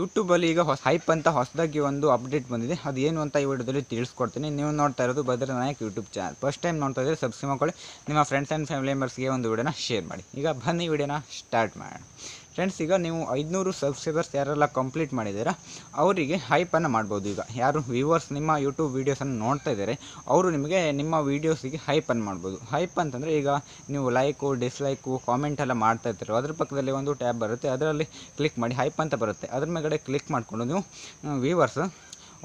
ಯೂಟ್ಯೂಬಲ್ಲಿ ಈಗ ಹೊಸ ಹೈಪ್ ಅಂತ ಹೊಸದಾಗಿ ಒಂದು ಅಪ್ಡೇಟ್ ಬಂದಿದೆ. ಅದು ಏನು ಅಂತ ಈ ವಿಡಿಯೋದಲ್ಲಿ ತಿಳಿಸ್ಕೊಡ್ತೀನಿ. ನೀವು ನೋಡ್ತಾ ಇರೋದು Bhadra Nayak YouTube channel first time ನೋಡ್ತಾ ಇದ್ದರೆ ಸಬ್ಸ್ಕ್ರೈಬ್ ಮಾಡ್ಕೊಳ್ಳಿ. ನಿಮ್ಮ ಫ್ರೆಂಡ್ಸ್ ಆ್ಯಂಡ್ ಫ್ಯಾಮಿಲಿ ಮೆಂಬರ್ಸ್ಗೆ ಒಂದು ವಿಡಿಯೋನ ಶೇರ್ ಮಾಡಿ. ಈಗ ಬನ್ನಿ, ವಿಡಿಯೋನ ಸ್ಟಾರ್ಟ್ ಮಾಡೋಣ. ಫ್ರೆಂಡ್ಸ್ ಈಗ ನೀವು ಐದುನೂರು ಸಬ್ಸ್ಕ್ರೈಬರ್ಸ್ ಯಾರೆಲ್ಲ ಕಂಪ್ಲೀಟ್ ಮಾಡಿದ್ದೀರಾ, ಅವರಿಗೆ ಹೈಪನ್ನು ಮಾಡ್ಬೋದು ಈಗ. ಯಾರು ವ್ಯೂವರ್ಸ್ ನಿಮ್ಮ ಯೂಟ್ಯೂಬ್ ವೀಡಿಯೋಸನ್ನು ನೋಡ್ತಾ ಇದ್ದಾರೆ, ಅವರು ನಿಮಗೆ ನಿಮ್ಮ ವೀಡಿಯೋಸಿಗೆ ಹೈಪನ್ನು ಮಾಡ್ಬೋದು. ಹೈಪ್ ಅಂತಂದರೆ ಈಗ ನೀವು ಲೈಕು ಡಿಸ್ಲೈಕು ಕಾಮೆಂಟ್ ಎಲ್ಲ ಮಾಡ್ತಾ ಇರ್ತೀರೋ, ಅದ್ರ ಪಕ್ಕದಲ್ಲಿ ಒಂದು ಟ್ಯಾಬ್ ಬರುತ್ತೆ. ಅದರಲ್ಲಿ ಕ್ಲಿಕ್ ಮಾಡಿ ಹೈಪ್ ಅಂತ ಬರುತ್ತೆ. ಅದ್ರ ಮೇಲ್ಗಡೆ ಕ್ಲಿಕ್ ಮಾಡಿಕೊಂಡು ನೀವು ವ್ಯೂವರ್ಸ್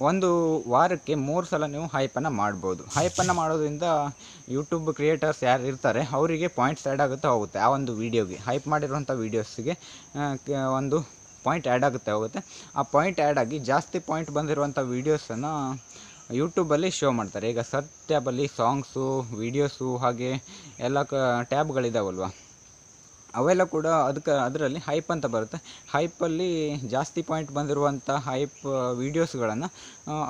ಒಂದು ವಾರಕ್ಕೆ ಮೂರು ಸಲ ನೀವು ಹೈಪನ್ನು ಮಾಡ್ಬೋದು. ಹೈಪನ್ನು ಮಾಡೋದ್ರಿಂದ ಯೂಟ್ಯೂಬ್ ಕ್ರಿಯೇಟರ್ಸ್ ಯಾರು ಇರ್ತಾರೆ, ಅವರಿಗೆ ಪಾಯಿಂಟ್ಸ್ ಆ್ಯಡ್ ಆಗುತ್ತೆ ಹೋಗುತ್ತೆ ಆ ಒಂದು ವೀಡಿಯೋಗೆ ಹೈಪ್ ಮಾಡಿರುವಂಥ ವೀಡಿಯೋಸ್ಗೆ ಒಂದು ಪಾಯಿಂಟ್ ಆ್ಯಡ್ ಆಗುತ್ತೆ ಹೋಗುತ್ತೆ. ಆ ಪಾಯಿಂಟ್ ಆ್ಯಡ್ ಆಗಿ ಜಾಸ್ತಿ ಪಾಯಿಂಟ್ ಬಂದಿರುವಂಥ ವೀಡಿಯೋಸನ್ನು ಯೂಟ್ಯೂಬಲ್ಲಿ ಶೋ ಮಾಡ್ತಾರೆ. ಈಗ ಸರ್ಚ್ ಟ್ಯಾಬಲ್ಲಿ ಸಾಂಗ್ಸು ವೀಡಿಯೋಸು ಹಾಗೆ ಎಲ್ಲ ಕ ಟ್ಯಾಬ್ಗಳಿದಾವಲ್ವ ಅವೆಲ್ಲ ಕೂಡ ಅದಕ್ಕೆ ಅದರಲ್ಲಿ ಹೈಪ್ ಅಂತ ಬರುತ್ತೆ. ಹೈಪಲ್ಲಿ ಜಾಸ್ತಿ ಪಾಯಿಂಟ್ ಬಂದಿರುವಂಥ ಹೈಪ್ ವೀಡಿಯೋಸ್ಗಳನ್ನು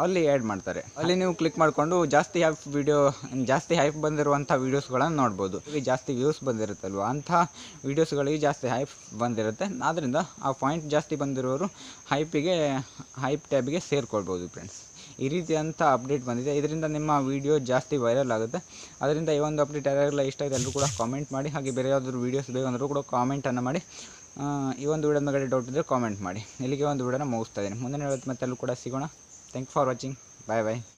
ಅಲ್ಲಿ ಆ್ಯಡ್ ಮಾಡ್ತಾರೆ. ಅಲ್ಲಿ ನೀವು ಕ್ಲಿಕ್ ಮಾಡಿಕೊಂಡು ಜಾಸ್ತಿ ಹೈಪ್ ವೀಡಿಯೋ ಜಾಸ್ತಿ ಹೈಪ್ ಬಂದಿರುವಂಥ ವೀಡಿಯೋಸ್ಗಳನ್ನು ನೋಡ್ಬೋದು. ಜಾಸ್ತಿ ವ್ಯೂಸ್ ಬಂದಿರುತ್ತಲ್ವ? ಅಂಥ ವೀಡಿಯೋಸ್ಗಳಿಗೆ ಜಾಸ್ತಿ ಹೈಪ್ ಬಂದಿರುತ್ತೆ. ಆದ್ದರಿಂದ ಆ ಪಾಯಿಂಟ್ ಜಾಸ್ತಿ ಬಂದಿರೋರು ಹೈಪಿಗೆ ಹೈಪ್ ಟ್ಯಾಬಿಗೆ ಸೇರಿಕೊಳ್ಬೋದು ಫ್ರೆಂಡ್ಸ್ ಈ ರೀತಿಯಂಥ ಅಪ್ಡೇಟ್ ಬಂದಿದೆ. ಇದರಿಂದ ನಿಮ್ಮ ವೀಡಿಯೋ ಜಾಸ್ತಿ ವೈರಲ್ ಆಗುತ್ತೆ. ಅದರಿಂದ ಈ ಒಂದು ಅಪ್ಡೇಟ್ ಯಾರೆಲ್ಲ ಇಷ್ಟ ಆಗಿದೆ ಎಲ್ಲರೂ ಕೂಡ ಕಾಮೆಂಟ್ ಮಾಡಿ, ಹಾಗೆ ಬೇರೆ ಯಾವುದಾದ್ರು ವೀಡಿಯೋಸ್ ಬೇಕಂದ್ರೂ ಕೂಡ ಕಾಮೆಂಟನ್ನು ಮಾಡಿ ಈ ಒಂದು ವಿಡಿಯೋದ ಮೇಲೆ ಡೌಟ್ ಇದ್ದರೆ ಕಾಮೆಂಟ್ ಮಾಡಿ. ಇಲ್ಲಿಗೆ ಒಂದು ವಿಡಿಯೋನ ಮುಗಿಸ್ತಾ ಇದ್ದೀನಿ. ಮುಂದಿನ ಹೇಳೋದು ಮತ್ತೆ ಕೂಡ ಸಿಗೋಣ. Thank for watching bye bye